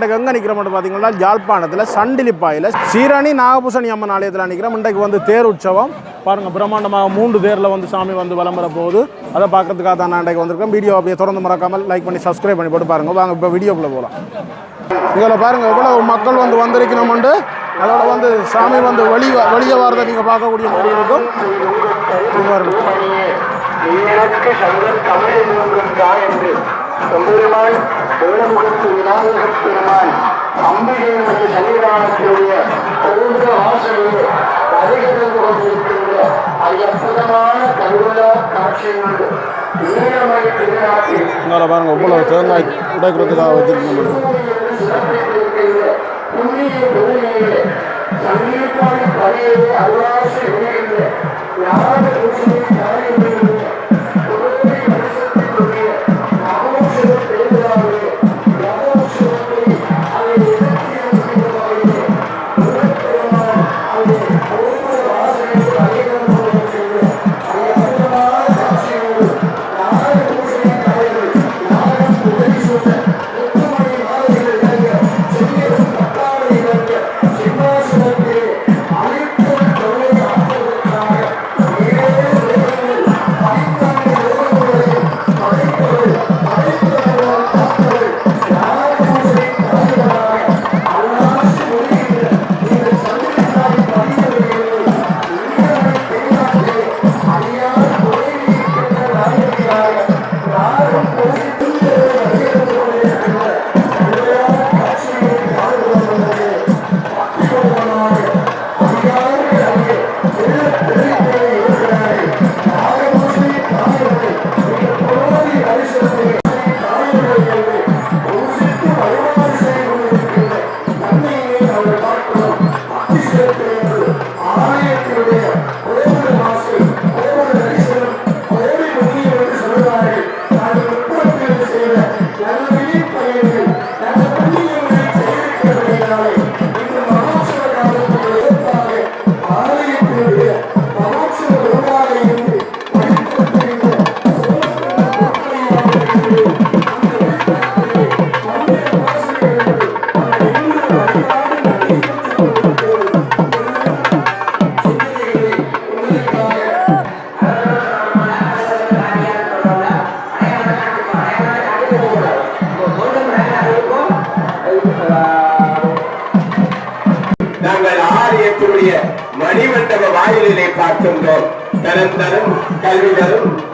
இன்றைக்கு நிற்கிற நிற்கிறோம் பார்த்தீங்கன்னா யாழ்ப்பாணத்தில் சண்டிலிப்பாயில் சீரணி நாகபூசணி அம்மன் ஆலயத்தில் நிற்கிறோம் இன்றைக்கு வந்து தேர் உற்சவம். பாருங்கள் பிரம்மாண்டமாக மூன்று தேரில் வந்து சாமி வந்து விளம்பர போகுது. அதை பார்க்கறதுக்காக தான் நான் இன்றைக்கு வந்திருக்கேன். வீடியோ அப்படியே தொடர்ந்து மறக்காமல் லைக் பண்ணி சப்ஸ்கிரைப் பண்ணி போட்டு பாருங்கள் வாங்க இப்போ வீடியோக்குள்ளே போகலாம் இதில் பாருங்கள் எவ்வளோ மக்கள் வந்து வந்திருக்கணும்ண்டு. அதோட வந்து சாமி வந்து வெளியே வெளியே வரதை நீங்கள் பார்க்கக்கூடிய மாதிரி இருக்கும். பாருங்கள் அம்பிகையினுடைய சன்னிதானத்தினுடைய ஒவ்வொரு வாசலையும் வதைகிறது கொண்டிருக்கின்ற அற்புதமான கருவிழா காட்சியோடு பாருங்க గారు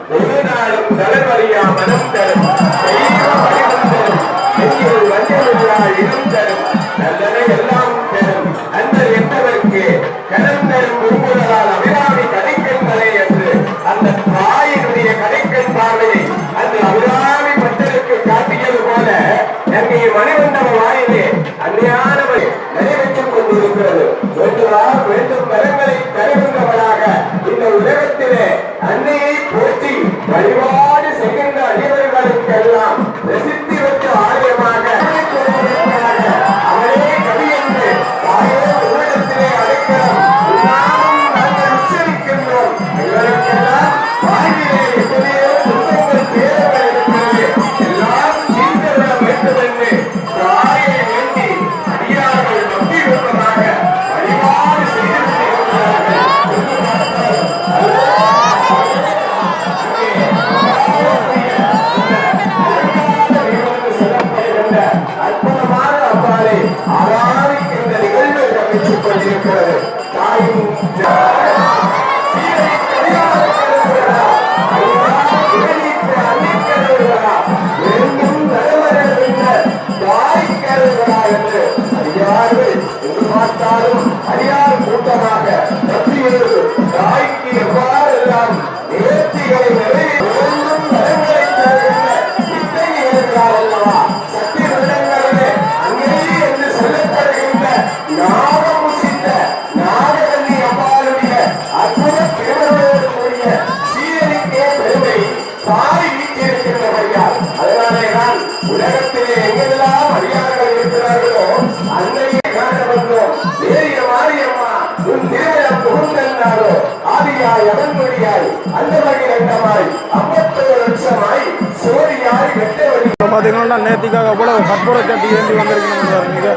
dia bilang dari mana juga.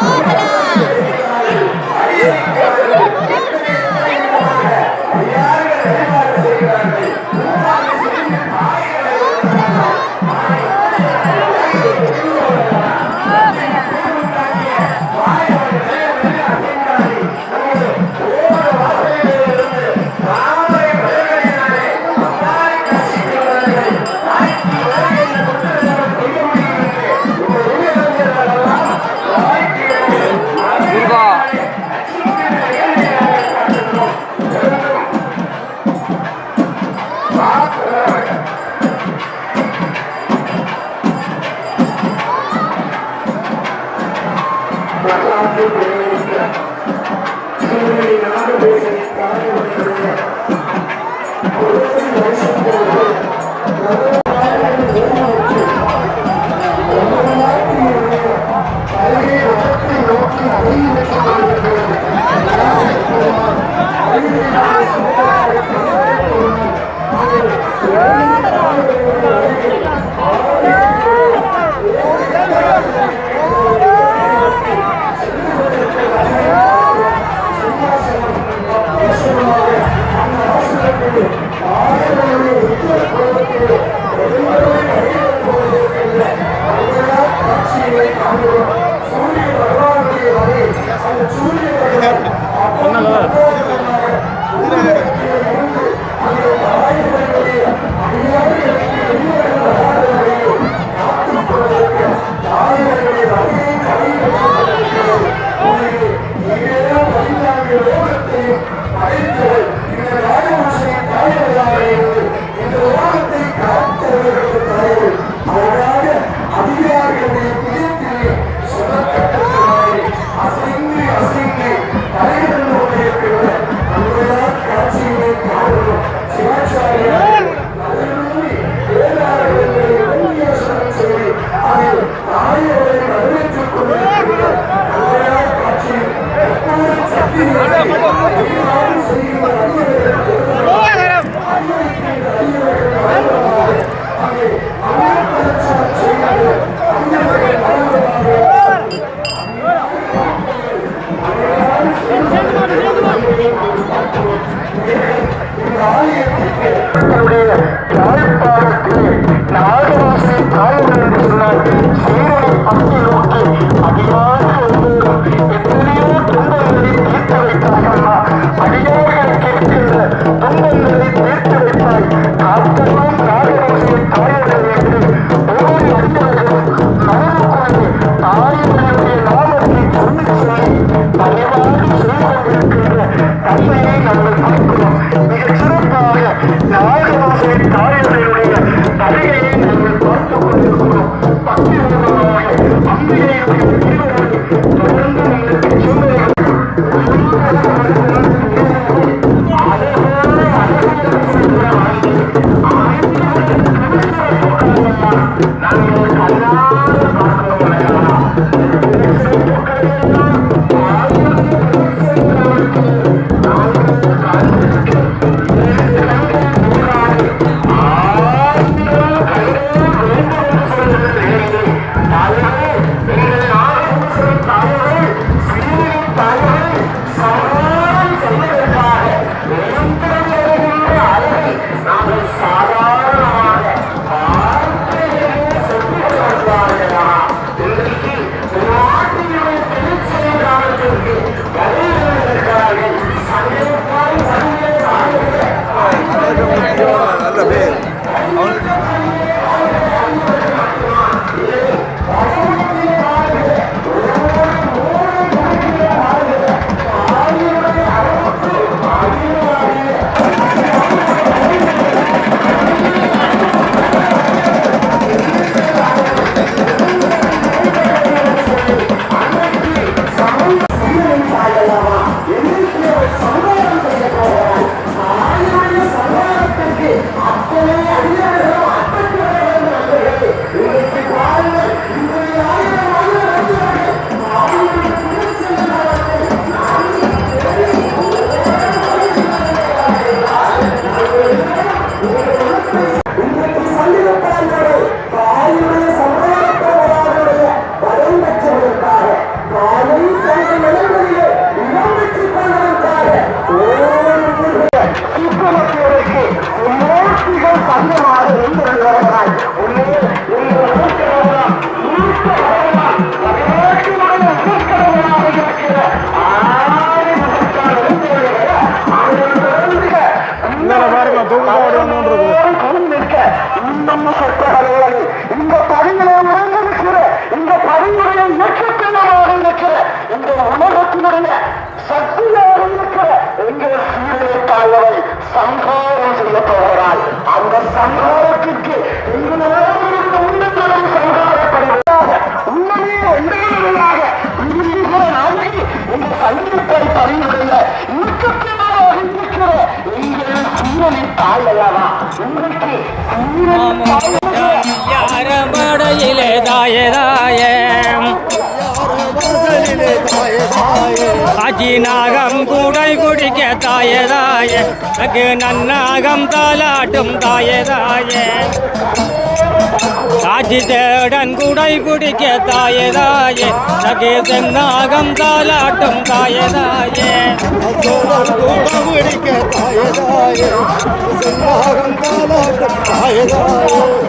Oh. Iya. வரலாற்று பிரேமிக்க சிவனை நாடு பேசி தாய் வருகிற நட்சத்திரமாக இருக்கிற இந்த உலகத்தினுடைய சக்தியாக இருக்கிற எங்கள் சீரே தாயவை சங்காரம் செய்ய போகிறாள் அந்த சங்காரத்திற்கு சங்காரப்படுவதாக உண்மையே ஒன்றாக இருக்கிற சங்கீத்தை பணியுடைய நட்சத்திரமாக அஜிநாகம் கூடை குடிக்க தாயதாய. அகு நன்னாகம் தாலாட்டும் தாயதாய. காட்சி தேடன் குடை குடிக்க தாயதாய. நகே சென்னாகம் தாலாட்டும் தாயதாய.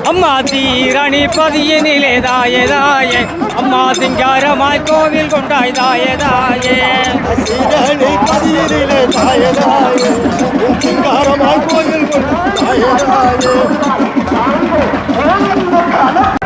அம்மா தீரணி பதியினிலே தாயதாய. அம்மா சிங்காரமாய் கோவில் கொண்டாய் தாயதாயே. இப்போ பார்த்தீங்கன்னா தேர் இழுக்க வலிக்கிட்டு நம்ம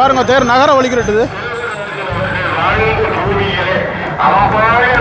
பாருங்க தேர் நகர வலிக்கிட்டுது நான்கு பூமியிலே அம்பாளுடைய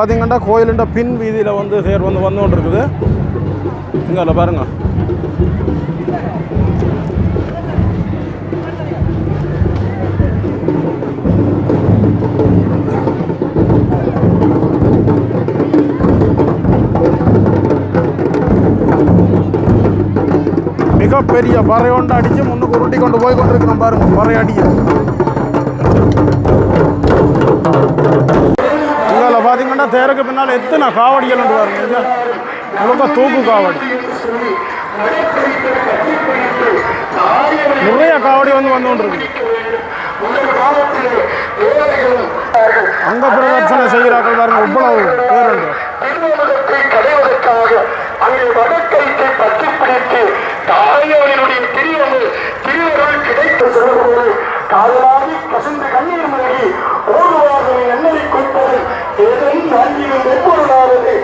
பார்த்தீங்கன்னா கோயிலுண்ட பின் வீதியில் வந்து தேர் வந்து வந்து கொண்டு இருக்குது இங்கே பாருங்க. மிகப்பெரிய பறை ஒன்று அடித்து முன்னுக்கு உருட்டி கொண்டு போய் கொண்டிருக்கிறோம் பாருங்க பறை அடிக்க பார்த்தீங்கன்னா தேருக்கு பின்னால் எத்தனை காவடிகள் உண்டு பாருங்க. இங்க முழுக்க தூக்கு காவடி. நிறைய காவடி வந்து வந்து கொண்டு அங்க பிரதர்சனை செய்கிறார்கள் பாருங்க இவ்வளவு பேருந்து அங்கே வடக்கைக்கு பற்றி பிடித்து திரியவு திருவருள் கிடைத்து செல்லும்போது காதலாகி கசிந்து கண்ணீர் மல்கி ஓடுவார்கள் எண்ணெய் குறிப்பது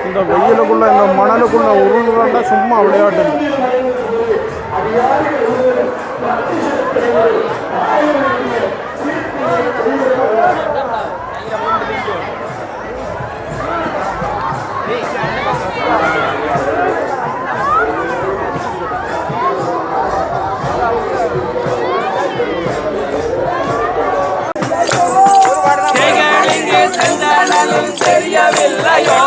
இந்த வெயிலுக்குள்ள இந்த மணலுக்குள்ள உருள்றா சும்மா விளையாட்டு Thank you. தெரியவில்லையோ?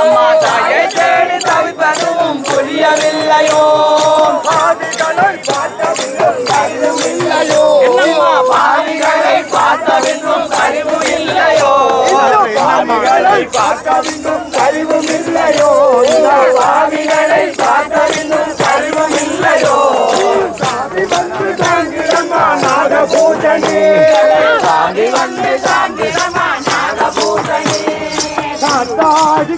அம்மா தாயை தேடி தவிப்பதும் புரியவில்லையோ? என்னம்மா பாவிகளை பார்த்தவென்றும் அறிவு இல்லையோ? பாவிகளை பார்த்தவென்றும் சாமி வந்து சாங்கிரமா நாக பூஜனி காத்தாகி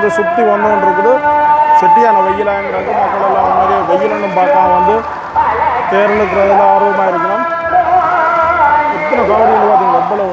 தேர் வந்து சுற்றி வந்து இருக்குது. செட்டியான வெயிலாங்கிறது மக்கள் எல்லாம் உண்மையிலேயே வெயிலன்னு பார்க்காம வந்து தேர்ந்தெடுக்கிறதுல ஆர்வமாக இருக்கணும் இத்தனை காவடிகள் பார்த்தீங்கன்னா எவ்வளோ